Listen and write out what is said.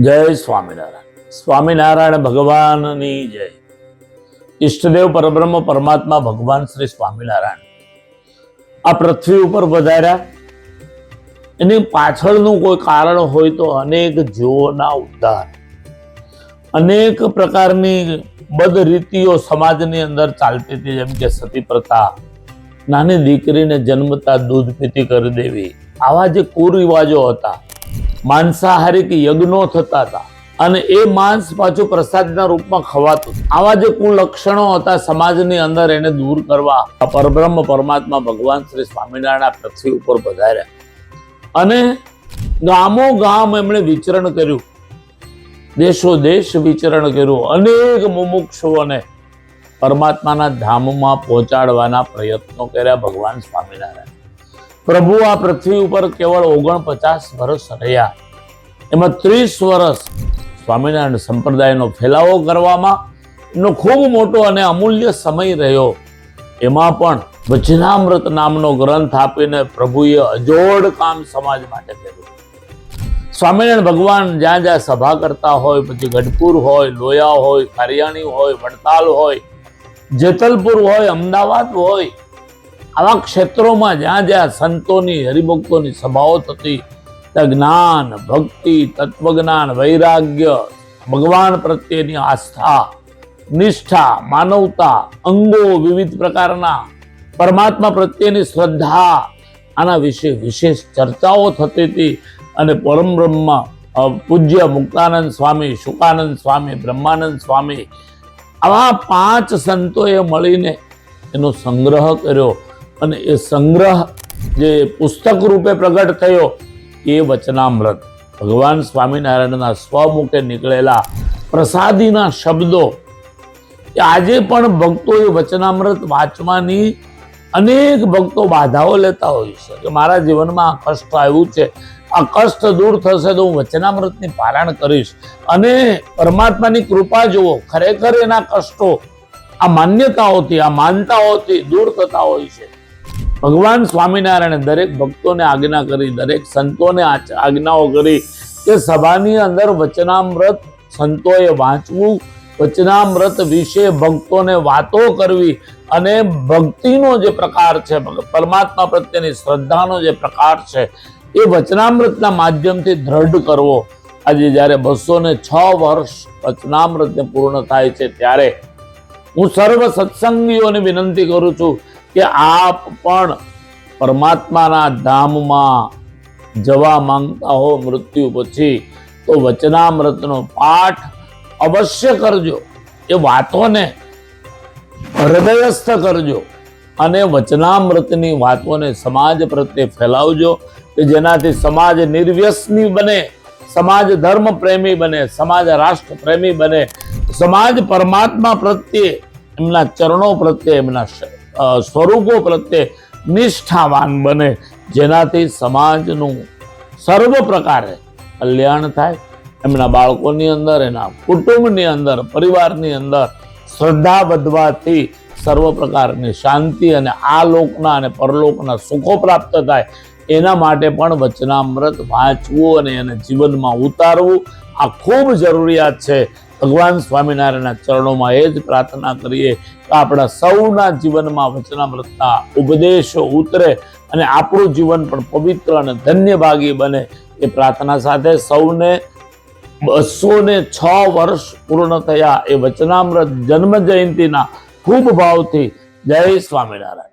જય સ્વામિનારાયણ. સ્વામિનારાયણ ભગવાનની જય. ઈષ્ટદેવ પરબ્રહ્મ પરમાત્મા ભગવાન શ્રી સ્વામિનારાયણ. આ પૃથ્વી ઉપર વધાર્યા. એની પાછળનું કોઈ કારણ હોય તો અનેક જીવોના ઉદ્ધાર. અનેક પ્રકારની બદરીતિઓ સમાજની અંદર ચાલતી હતી, જેમ કે સતી પ્રથા નાની દીકરીને જન્મતા દૂધ પીતી કરી દેવી. આવા જે કુરિવાજો હતા માંસાહારી યજ્ઞો થતા હતા. અને એ માંસ પાછું પ્રસાદના રૂપમાં ખવાતું. આવા જે કુલક્ષણો હતા સમાજની અંદર એને દૂર કરવા પરબ્રહ્મ પરમાત્મા ભગવાન શ્રી સ્વામિનારાયણ પૃથ્વી ઉપર પધાર્યા. અને ગામો ગામ એમણે વિચરણ કર્યું. દેશો દેશ વિચરણ કર્યું. અનેક મુમુક્ષુઓને પરમાત્માના ધામમાં પહોંચાડવાના પ્રયત્નો કર્યા ભગવાન સ્વામિનારાયણ. પ્રભુ આ પૃથ્વી ઉપર કેવળ ઓગણપચાસ વર્ષ રહ્યા. એમાં ત્રીસ વર્ષ સ્વામિનારાયણ સંપ્રદાયનો ફેલાવો કરવામાં નો ખૂબ મોટો અને અમૂલ્ય સમય રહ્યો. એમાં પણ વચનામૃત નામનો ગ્રંથ આપીને પ્રભુએ અજોડ કામ સમાજ માટે કર્યું. સ્વામિનારાયણ ભગવાન જ્યાં જ્યાં સભા કરતા હોય, પછી ગઢપુર હોય, લોયા હોય, કારિયાણી હોય, વડતાલ હોય, જેતલપુર હોય, અમદાવાદ હોય આવા ક્ષેત્રોમાં જ્યાં જ્યાં સંતોની, હરિભક્તોની સભાઓ થતી, ત્યાં જ્ઞાન, ભક્તિ, તત્વજ્ઞાન, વૈરાગ્ય, ભગવાન પ્રત્યેની આસ્થા, નિષ્ઠા, માનવતા, અંગો વિવિધ પ્રકારના, પરમાત્મા પ્રત્યેની શ્રદ્ધા, આના વિશે વિશેષ ચર્ચાઓ થતી હતી અને પરમ બ્રહ્મ પૂજ્ય મુક્તાનંદ સ્વામી, શુકાનંદ સ્વામી, બ્રહ્માનંદ સ્વામી, આવા પાંચ સંતોએ મળીને એનો સંગ્રહ કર્યો. અને એ સંગ્રહ જે પુસ્તક રૂપે પ્રગટ થયો, એ વચનામૃત. ભગવાન સ્વામિનારાયણના સ્વમુખે નીકળેલા પ્રસાદીના શબ્દો, એ આજે પણ ભક્તોએ વચનામૃત વાંચવાની અનેક ભક્તો બાધાઓ લેતા હોય છે. કે મારા જીવનમાં આ કષ્ટ આવ્યું છે, આ કષ્ટ દૂર થશે તો હું વચનામૃતની પારાયણ કરીશ. અને પરમાત્માની કૃપા જુઓ, ખરેખર એના કષ્ટો, આ માન્યતાઓથી, આ માનતાઓથી દૂર થતા હોય છે. ભગવાન સ્વામિનારાયણે દરેક ભક્તોને આજ્ઞા કરી, દરેક સંતોને આજ્ઞાઓ કરી કે સભાની અંદર વચનામૃત સંતોએ વાંચવું, વચનામૃત વિશે ભક્તોને વાતો કરવી અને ભક્તિનો જે પ્રકાર છે પરમાત્મા પ્રત્યેની શ્રદ્ધાનો જે પ્રકાર છે, એ વચનામૃતના માધ્યમથી દ્રઢ કરવો. આજે જ્યારે બસો ને છ વર્ષ વચનામૃતને પૂર્ણ થાય છે, ત્યારે હું સર્વ સત્સંગીઓને વિનંતી કરું છું કે આપ પણ પરમાત્માના ધામમાં જવા માંગતા હો મૃત્યુ પછી, તો વચનામૃતનો પાઠ અવશ્ય કરજો. એ વાતોને હૃદયસ્થ કરજો અને વચનામૃતની વાતોને સમાજ પ્રત્યે ફેલાવજો કે જેનાથી સમાજ નિર્વ્યસની બને, સમાજ ધર્મ પ્રેમી બને, સમાજ રાષ્ટ્ર પ્રેમી બને, સમાજ પરમાત્મા પ્રત્યે, એમના ચરણો પ્રત્યે એમના સ્વરૂપો પ્રત્યે નિષ્ઠાવાન બને. જેનાથી સમાજનું સર્વ પ્રકારે કલ્યાણ થાય. એમના બાળકોની અંદર, એના કુટુંબની અંદર, પરિવારની અંદર શ્રદ્ધા વધવાથી સર્વ પ્રકારની શાંતિ અને આ લોકના અને પરલોકના સુખો પ્રાપ્ત થાય. એના માટે પણ વચનામૃત વાંચવું અને એને જીવનમાં ઉતારવું આ ખૂબ જરૂરિયાત છે. ભગવાન સ્વામિનારાયણના ચરણોમાં એ જ પ્રાર્થના કરીએ કે આપણા સૌના જીવનમાં વચનામૃતના ઉપદેશો ઉતરે અને આપણું જીવન પણ પવિત્ર અને ધન્યભાગી બને. એ પ્રાર્થના સાથે સૌને બસો ને છ વર્ષ પૂર્ણ થયા. એ વચનામૃત જન્મ જયંતિના ખૂબ ભાવથી. જય સ્વામિનારાયણ.